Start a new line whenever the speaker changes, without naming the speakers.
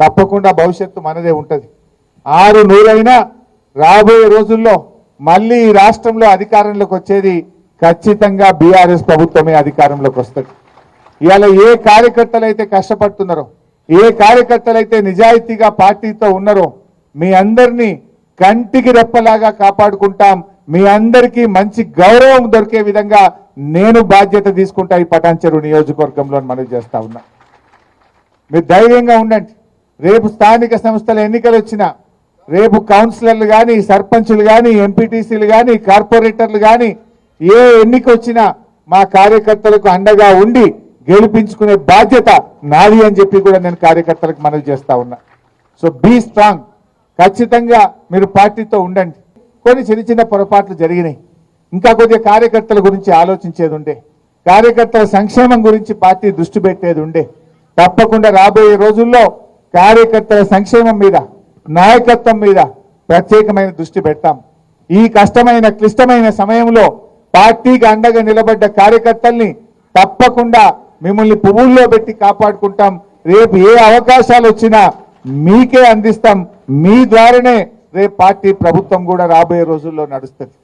తప్పకుండా భవిష్యత్తు మనదే ఉంటుంది. ఆరు నూరైనా రాబోయే రోజుల్లో మళ్ళీ ఈ రాష్ట్రంలో అధికారంలోకి వచ్చేది ఖచ్చితంగా బీఆర్ఎస్ ప్రభుత్వమే అధికారంలోకి వస్తుంది. ఇవాళ ఏ కార్యకర్తలు అయితే కష్టపడుతున్నారో ఏ కార్యకర్తలు అయితే నిజాయితీగా పార్టీతో ఉన్నారో మీ అందరినీ కంటికి రెప్పలాగా కాపాడుకుంటాం. మీ అందరికీ మంచి గౌరవం దొరికే విధంగా నేను బాధ్యత తీసుకుంటా ఈ పటాన్చెరు నియోజకవర్గంలో అని మనవి చేస్తా ఉన్నా. మీరు ధైర్యంగా ఉండండి. రేపు స్థానిక సంస్థల ఎన్నికలు వచ్చినా రేపు కౌన్సిలర్లు కానీ సర్పంచులు కానీ ఎంపీటీసీలు కానీ కార్పొరేటర్లు కానీ ఏ ఎన్నిక వచ్చినా మా కార్యకర్తలకు అండగా ఉండి గెలిపించుకునే బాధ్యత నాది అని చెప్పి కూడా నేను కార్యకర్తలకు మనవి చేస్తా ఉన్నా. So be strong. ఖచ్చితంగా మీరు పార్టీతో ఉండండి. కొన్ని చిన్న చిన్న పొరపాట్లు జరిగినాయి. ఇంకా కొద్దిగా కార్యకర్తల గురించి ఆలోచించేది ఉండే. కార్యకర్తల సంక్షేమం గురించి పార్టీ దృష్టి పెట్టేది ఉండే. తప్పకుండా రాబోయే రోజుల్లో కార్యకర్తల సంక్షేమం మీద నాయకత్వం మీద ప్రత్యేకమైన దృష్టి పెడతాం. ఈ కష్టమైన క్లిష్టమైన సమయంలో పార్టీకి అండగా నిలబడ్డ కార్యకర్తల్ని తప్పకుండా మిమ్మల్ని పువ్వుల్లో పెట్టి కాపాడుకుంటాం. రేపు ఏ అవకాశాలు వచ్చినా మీకే అందిస్తాం. మీ ద్వారానే రేపు పార్టీ ప్రభుత్వం కూడా రాబోయే రోజుల్లో నడుస్తుంది.